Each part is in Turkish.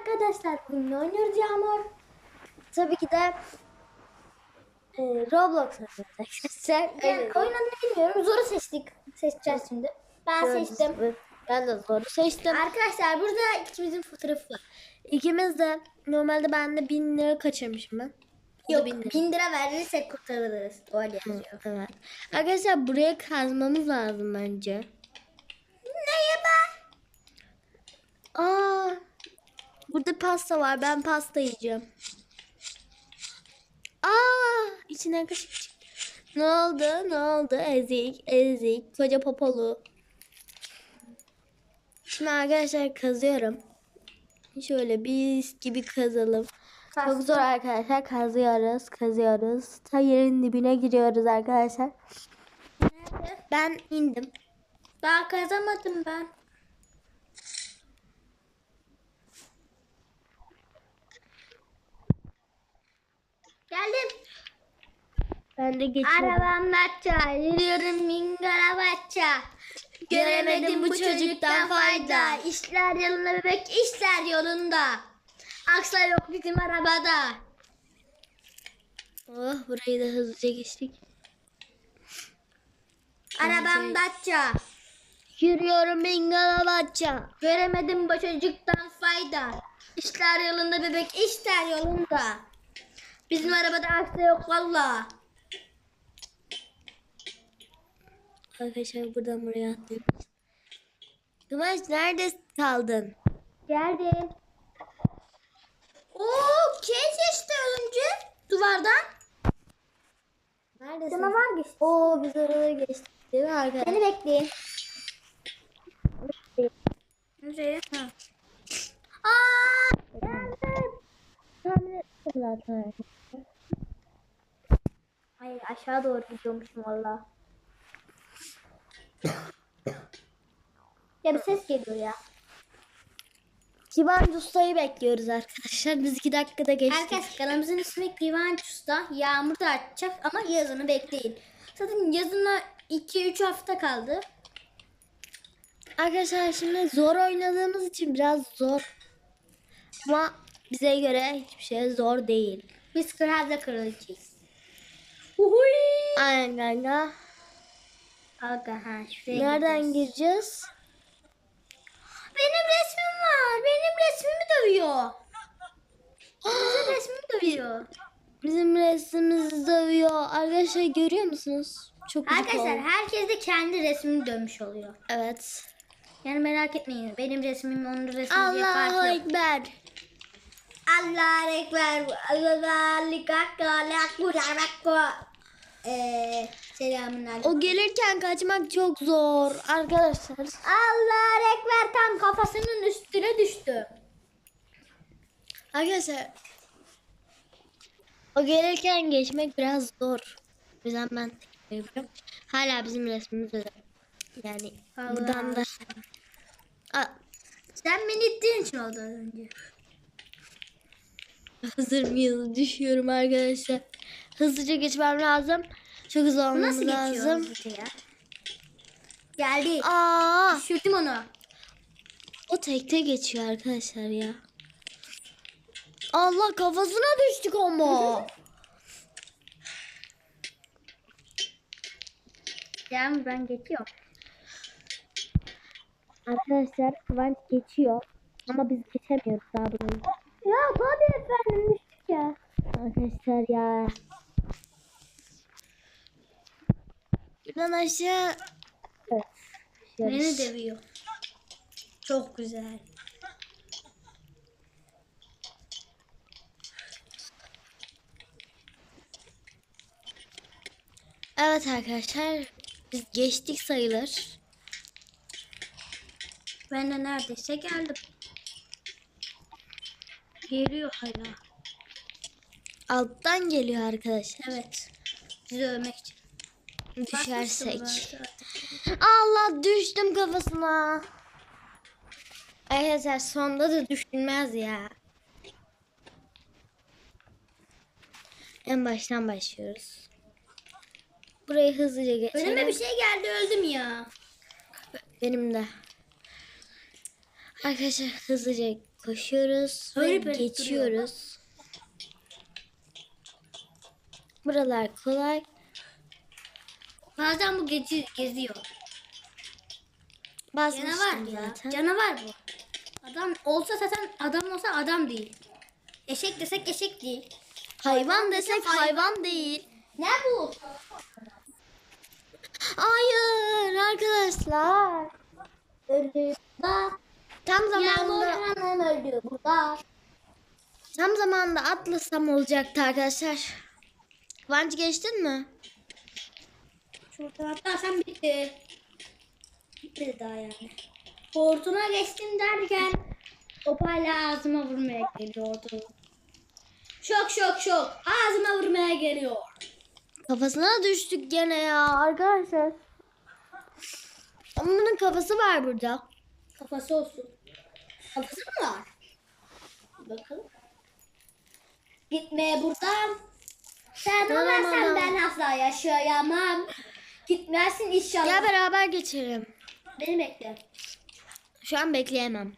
arkadaşlar. Bugün oynuyoruz Yağmur? Tabii ki de e, Roblox arkadaşlar. Yani Evet. oyun adını bilmiyorum. Zoru seçtik. Seçeceğiz şimdi. Ben Gördüğünüz seçtim. Ben de zoru seçtim. Arkadaşlar burada ikimizin fotoğrafı var. İkimiz de normalde ben de bin lira kaçırmışım ben. Yok bin lira. bin lira verirsek kurtarılırız. Öyle yazıyor. Evet. Arkadaşlar buraya kazmamız lazım bence. Neye ben? Aa, burada pasta var. Ben pasta yiyeceğim. Aa, içinden kaşık çıktı. Ne oldu? Ne oldu? Ezik, ezik, koca popolu. Şimdi arkadaşlar kazıyorum. Şöyle biz gibi kazalım. Çok Kastım. zor arkadaşlar. Kazıyoruz, kazıyoruz. Ta yerin dibine giriyoruz arkadaşlar. Nerede? Ben indim. Daha kazamadım ben. Geldim. Ben de geçiyorum. Arabam Datça, yürüyorum mingara batça. Göremedim bu çocuktan fayda. İşler yolunda bebek, işler yolunda. Akslar yok bizim arabada. Oh burayı da hızlıca geçtik. Arabam Datça, Yürüyorum Bingalabatça. göremedim bu çocuktan fayda. İşler yolunda bebek, işler yolunda. Bizim arabada aksa yok valla. Arkadaşlar buradan buraya atlayayım. Kıvanç nerede kaldın? Geldim. Oo, kes işte önce duvardan. Neredesin? Canavar geçti. Oo biz oraları geçtik değil mi arkadaşlar? Beni bekleyin. Nereye? Ha. Aa, geldim. Zaten. Hayır aşağı doğru gidiyormuşum valla. ya bir ses geliyor ya. Kivan Usta'yı bekliyoruz arkadaşlar. Biz iki dakikada geçtik. Herkes kanalımızın ismi Kıvanç Usta. Yağmur da açacak ama yazını bekleyin. Zaten yazına 2-3 hafta kaldı. Arkadaşlar şimdi zor oynadığımız için biraz zor. Ama bize göre hiçbir şey zor değil. Biz kralda kraliçeyiz. Uhuy. Aynen kanka. Aga ha şuraya Nereden gideceğiz. gireceğiz? Benim resmim var. Benim resmimi dövüyor. Bizim resmimi dövüyor. Bizim resmimizi dövüyor. Arkadaşlar görüyor musunuz? Çok Arkadaşlar oldu. herkes de kendi resmini dövmüş oluyor. Evet. Yani merak etmeyin. Benim resmim onun resmi diye Allahu fark yok. Ekber. Allah ekber. Allah likakka lakku lakku. Eee selamun aleyküm. O gelirken kaçmak çok zor arkadaşlar. Allah ekber tam kafasının üstüne düştü. Arkadaşlar o gelirken geçmek biraz zor. O yüzden ben tekrar yapıyorum. Hala bizim resmimiz öyle. Yani Allah. buradan da Aa, Sen beni ittiğin için oldu az önce. hazır mıyız? Düşüyorum arkadaşlar. Hızlıca geçmem lazım. Çok hızlı olmam nasıl geçiyor lazım. hızlıca ya? Geldi. Aa, Düşürdüm onu. o tekte geçiyor arkadaşlar ya. Allah kafasına düştük ama. Yani ben geçiyorum. arkadaşlar Kıvanç geçiyor. Ama biz geçemiyoruz daha burayı. Ya tabii efendim düştük ya. Arkadaşlar ya. Buradan aşağı. Evet. Beni dövüyor. Çok güzel. Evet arkadaşlar. Biz geçtik sayılır. Ben de neredeyse geldim. Geliyor hala. Alttan geliyor arkadaşlar. Evet. Bizi övmek için. Düşersek. Allah düştüm kafasına. Arkadaşlar sonda da düşülmez ya. En baştan başlıyoruz. Burayı hızlıca geçelim. Önüme bir şey geldi öldüm ya. Benim de. Arkadaşlar hızlıca Koşuyoruz ve Öyle böyle geçiyoruz. Buralar kolay. Bazen bu gezi, geziyor. Basmıştım Canavar ya. zaten. Canavar bu. Adam olsa zaten adam olsa adam değil. Eşek desek eşek değil. Hayvan desek hayvan değil. Ne bu? Hayır arkadaşlar. Öldü. Tam zamanında hanım öldü burada. tam zamanında atlasam olacaktı arkadaşlar. Kıvanç geçtin mi? Şuradan atlarsam bitti. Bitmedi daha yani. Hortuna geçtim derken topayla ağzıma vurmaya geliyordu. Şok şok şok. Ağzıma vurmaya geliyor. Kafasına düştük gene ya arkadaşlar. Ama bunun kafası var burada. Kafası olsun. Kafası mı var? Bakalım. Gitmeye buradan. Sen tamam. ben asla yaşayamam. Gitmezsin inşallah. Gel beraber geçelim. Beni bekle. Şu an bekleyemem.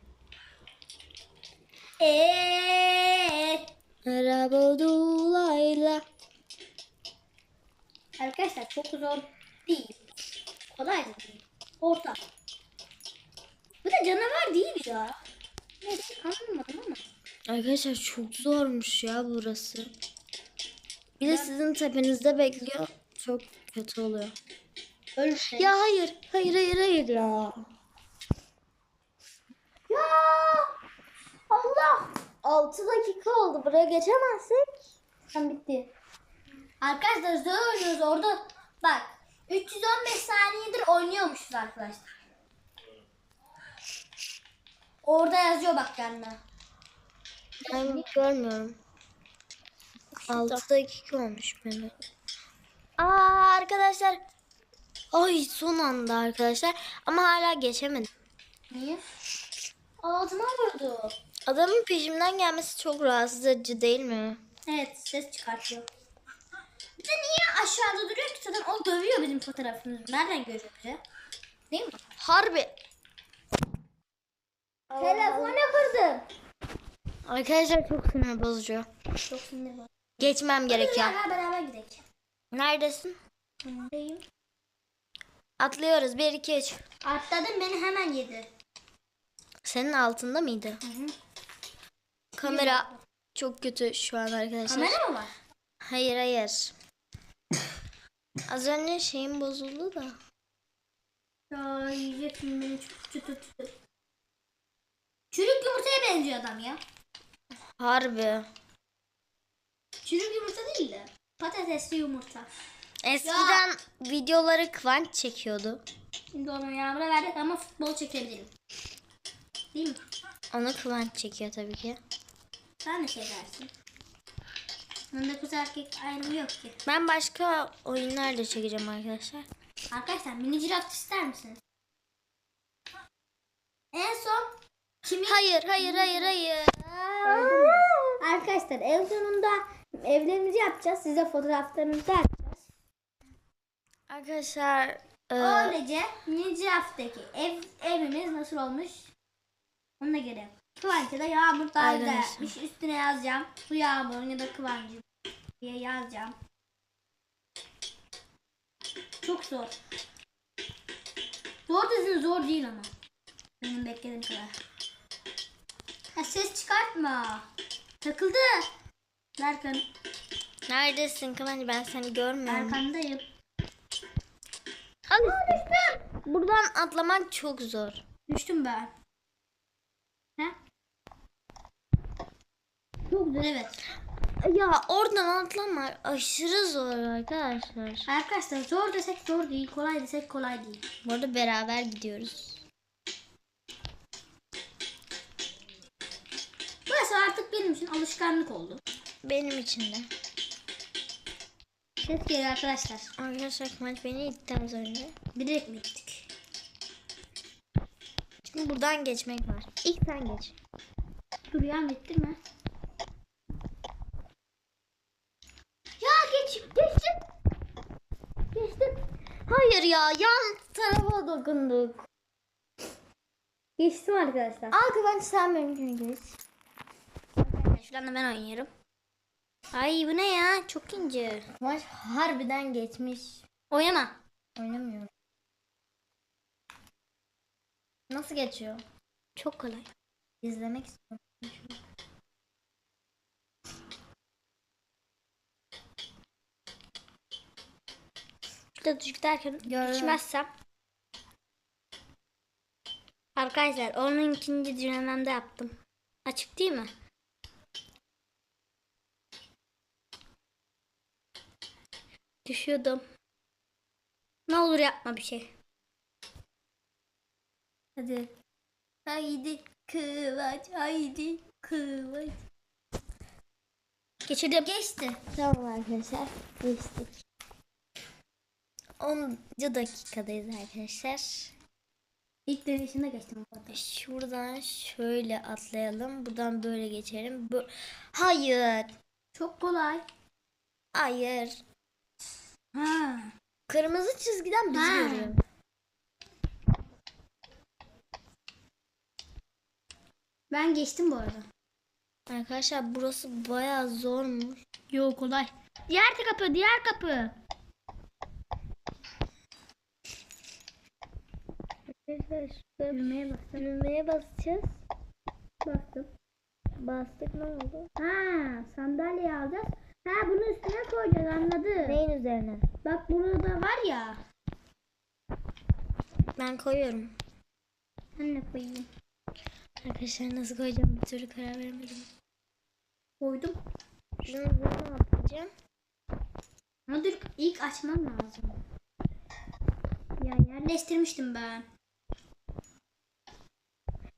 Eee. Merhaba dolayla. Arkadaşlar çok zor değil. Kolay da değil. Orta. Bu da canavar değil ya. Neyse anlamadım ama. Arkadaşlar çok zormuş ya burası. Bir de sizin tepenizde bekliyor. Çok kötü oluyor. Ölmüş. Ya hayır, hayır, hayır, hayır ya. Ya. Allah. 6 dakika oldu. Buraya geçemezsek. Tam bitti. Arkadaşlar zor oynuyoruz orada. Bak 315 saniyedir oynuyormuşuz arkadaşlar. Orada yazıyor bak yanına. Ben görmüyorum. 6 dakika olmuş benim. Aa arkadaşlar. Ay son anda arkadaşlar. Ama hala geçemedim. Niye? Ağzıma vurdu. Adamın peşimden gelmesi çok rahatsız edici değil mi? Evet ses çıkartıyor. Bir de niye aşağıda duruyor ki zaten o dövüyor bizim fotoğrafımızı. Nereden görüyor bize? Değil mi? Harbi. Telefonu kırdım. Arkadaşlar çok sinir bozucu. Çok sinir var. Geçmem gerekiyor. Beraber beraber gidelim. Neredesin? Buradayım. Atlıyoruz. 1 2 3. Atladım beni hemen yedi. Senin altında mıydı? Hı hı. Kamera çok kötü şu an arkadaşlar. Kamera mı var? Hayır hayır. Az önce şeyim bozuldu da. Ya yiyeceksin beni çıtır çıtır. Çürük yumurtaya benziyor adam ya. Harbi. Çürük yumurta değil de patatesli yumurta. Eskiden videoları Kıvanç çekiyordu. Şimdi onu Yağmur'a verdik ama futbol çekebilirim. Değil mi? Onu Kıvanç çekiyor tabii ki. Sen de çekersin. Bunda kız erkek ayrımı yok ki. Ben başka oyunlar da çekeceğim arkadaşlar. Arkadaşlar mini draft ister misiniz? En son kimin Hayır hayır hayır hayır. Arkadaşlar en sonunda evlerimizi yapacağız. Size fotoğraflarımızı atacağız. Arkadaşlar e, Öylece Minecraft'taki ev, evimiz nasıl olmuş ona göre. Kıvanç'a da Yağmur Arkadaşlar. yapmış. Üstüne yazacağım. Bu Yağmur'un ya da Kıvanç'ın diye yazacağım. Çok zor. Zor desin zor değil ama. Benim beklediğim kadar. Ha, ses çıkartma. Takıldı. Berkan. neredesin Kıvanç ben seni görmüyorum. Berkan'dayım. İşte. Buradan atlamak çok zor. Düştüm ben. He? Çok güzel evet. Ya oradan atlamak aşırı zor arkadaşlar. Arkadaşlar zor desek zor değil, kolay desek kolay değil. Bu arada beraber gidiyoruz. Burası artık benim için alışkanlık oldu. Benim için de. Ses geliyor arkadaşlar. Arkadaşlar Kıvanç beni itti az önce. Bilerek mi gittik? Şimdi buradan geçmek var. İlk sen geç. Dur ya bittirme. Ya geç, geçtim. Geçtim. Hayır ya yan tarafa dokunduk. Geçtim arkadaşlar. Al Kıvanç sen benimkini geç. Şuradan da ben oynuyorum. Ay bu ne ya? Çok ince. Maç harbiden geçmiş. Oynama. Oynamıyorum. Nasıl geçiyor? Çok kolay. İzlemek istiyorum. Şurada düşük derken Gördüm. düşmezsem. Arkadaşlar onun ikinci denememde yaptım. Açık değil mi? Düşüyordum. Ne olur yapma bir şey. Hadi. Haydi kıvaç haydi kıvaç. Geçirdim. Geçti. Tamam arkadaşlar. Geçtik. 10. dakikadayız arkadaşlar. İlk deneyişinde geçtim. Şuradan şöyle atlayalım. Buradan böyle geçelim. Bu... Hayır. Çok kolay. Hayır. Ha. Kırmızı çizgiden bizi Ha. Ben geçtim bu arada. Arkadaşlar burası bayağı zormuş. Yok kolay. Diğer kapı, diğer kapı. Düğmeye bastım. düğmeye basacağız. Bastım. Bastık ne oldu? Ha, sandalye alacağız. Ha, bunu üstüne koyacağız anladım. Neyin üzerine? Bak burada var ya. Ben koyuyorum. Ben ne koyayım? Arkadaşlar nasıl koyacağım bir türlü karar veremedim. Koydum. Şunun üzerine atlayacağım. Ama dur ilk açmam lazım. Ya yerleştirmiştim ben.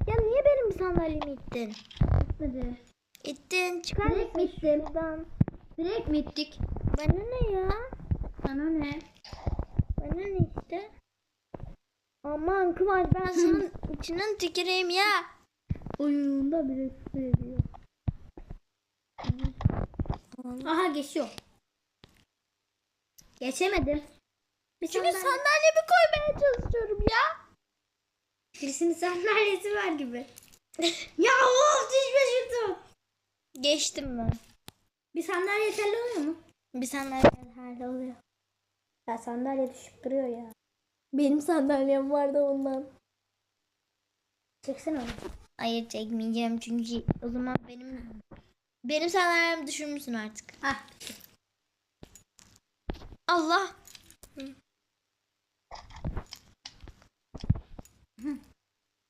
Ya niye benim sandalyemi ittin? Gitmedi. İttin. Çıkar Direkt mısın bittim. şuradan? Direkt mi gittik? Bana ne ya? Sana ne? Bana ne işte? Aman Kıvanç ben senin içinden tüküreyim ya. Oyunda bile ediyor. Aha geçiyor. Geçemedim. Bir Çünkü sandalye- sandalyemi koymaya çalışıyorum ya. Birisinin sandalyesi var gibi. ya of düşme şurada. Geçtim ben. Bir sandalye yeterli oluyor mu? Bir sandalye herhalde oluyor. Ya sandalye düşüp duruyor ya. Benim sandalyem vardı ondan. Çeksene onu. Hayır çekmeyeceğim çünkü o zaman benim benim sandalyemi düşürmüşsün artık. Ah. Allah.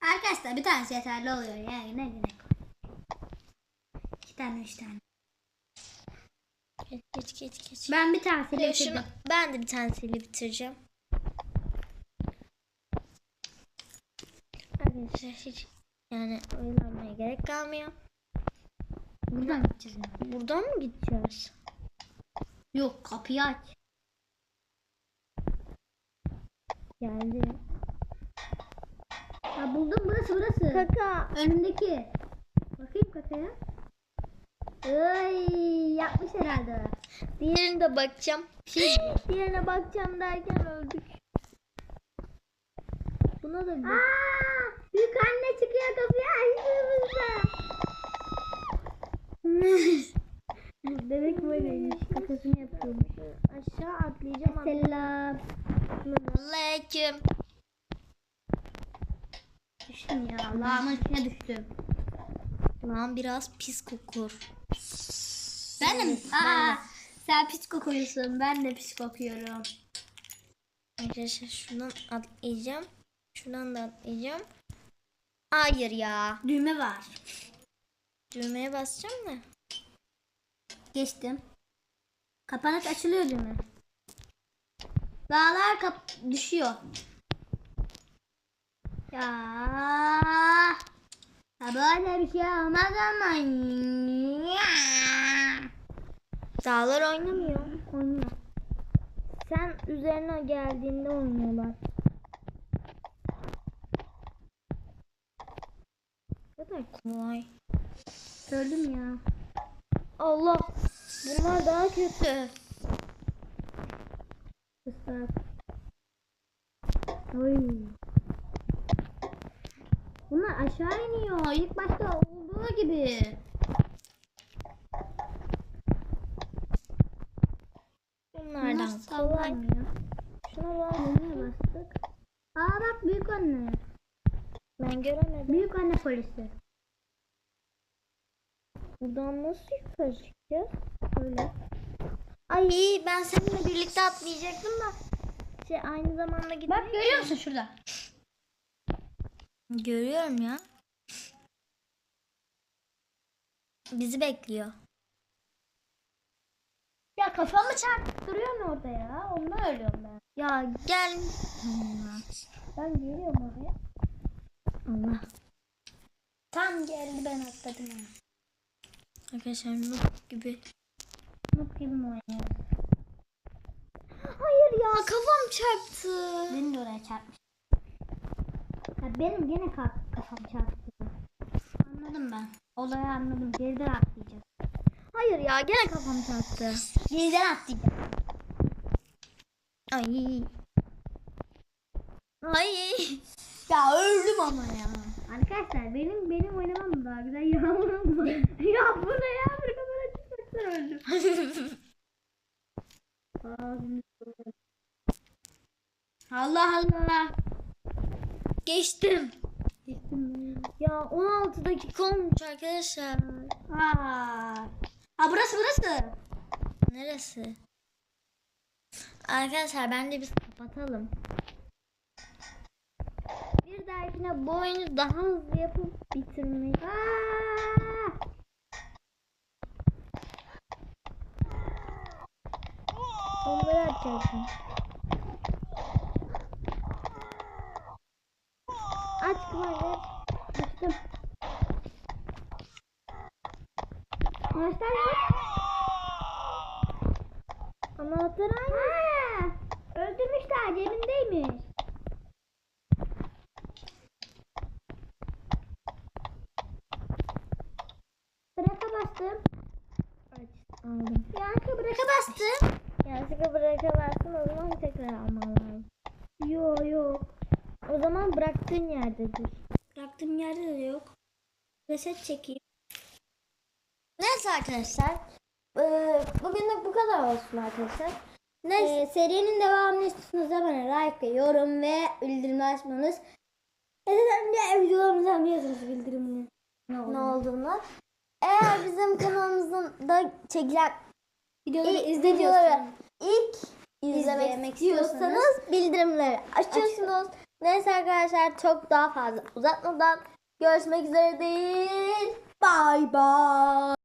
Arkadaşlar bir tanesi yeterli oluyor yani ne gerek var. İki tane üç tane. Geç geç geç. geç. Ben bir tanesiyle bitirdim. şunu, ben de bir tanesiyle bitireceğim. Arkadaşlar hiç yani oynamaya gerek kalmıyor. Buradan gideceğiz yani. Buradan mı gideceğiz? Yok kapıyı aç. Geldi. Ha buldum burası burası. Kaka. Önümdeki. Bakayım kakaya. Ay yapmış herhalde. Diğerine de bakacağım. Şey, Diğerine bakacağım derken öldük. Buna da bir Aa, büyük anne çıkıyor kapıyı açtığımızda. Bebek böyleymiş. Kakasını yapıyormuş. Aşağı atlayacağım. Selam. Aleyküm. Düştüm ya. Lağımın içine düştüm. Lan biraz pis kokur. Ben de mi? Aa, sen pis kokuyorsun. Ben de pis kokuyorum. Arkadaşlar şuradan atlayacağım. Şuradan da atlayacağım. Hayır ya. Düğme var. Düğmeye basacağım da. Geçtim. Kapanak açılıyor düğme. Dağlar kap düşüyor. Ya. Ya böyle bir şey olmaz ama. Ya. Dağlar oynamıyor. Oynuyor. Sen üzerine geldiğinde oynuyorlar. Ne kadar kolay. Gördüm ya. Allah. Bunlar daha kötü. Islak. Oy. Bunlar aşağı iniyor. İlk başta olduğu gibi. ben göremedim. Büyük anne polisi. Buradan nasıl yukarı çıkacağız? Böyle. Ay ben seninle birlikte atlayacaktım da. Şey aynı zamanda gidiyor. Bak görüyor musun şurada? Görüyorum ya. Bizi bekliyor. Ya kafamı çarpıp duruyorsun orada ya. Ondan ölüyorum ben. Ya gel. Ben geliyorum oraya. Allah. Tam geldi ben atladım ya. Arkadaşlar noob gibi. Noob gibi mi oynuyoruz? Hayır ya kafam çarptı. Beni de oraya çarpmış. Ya benim gene kafam çarptı. Anladım ben. Olayı anladım. Geriden atlayacağız. Hayır ya gene kafam çarptı. Geriden atlayacağız. Ay. Ay. Ya öldüm ama ya. Arkadaşlar benim benim oynamam daha güzel yağmurum mu? ya bu ne ya? Bir kamera çıkmaktan öldüm. Allah Allah. Geçtim. Geçtim. Ya 16 dakika olmuş arkadaşlar. Aa. Ha burası burası. Neresi? Arkadaşlar bence biz kapatalım. Dahakine bu oyunu daha hızlı yapıp bitirmeyi. Aa. Onları açacaksın. Aç kıvayı. Açtım. Anahtar yok. Anahtar aynı. Öldürmüşler cebindeymiş. Bıraka bastım. Aldım. Yankı bıraka bastım. Yanlışlıkla bıraka bastım o zaman tekrar almam lazım. Yo yok. O zaman bıraktığın yerde dur. Bıraktığım yerde de yok. Reset çekeyim. Neyse arkadaşlar. Ee, bugünlük bu kadar olsun arkadaşlar. Neyse. Ee, serinin devamını istiyorsanız hemen like, yorum ve bildirimleri açmanız. Neden de videolarımızdan biliyorsunuz bildirimini. Ne ne olduğunu. Eğer bizim kanalımızın da çekilen Videoları ilk izle videoları diyorsun. ilk izlemek İzlemek istiyorsanız bildirimleri açıyorsunuz. Neyse arkadaşlar çok daha fazla uzatmadan görüşmek üzere değil. Bye bye.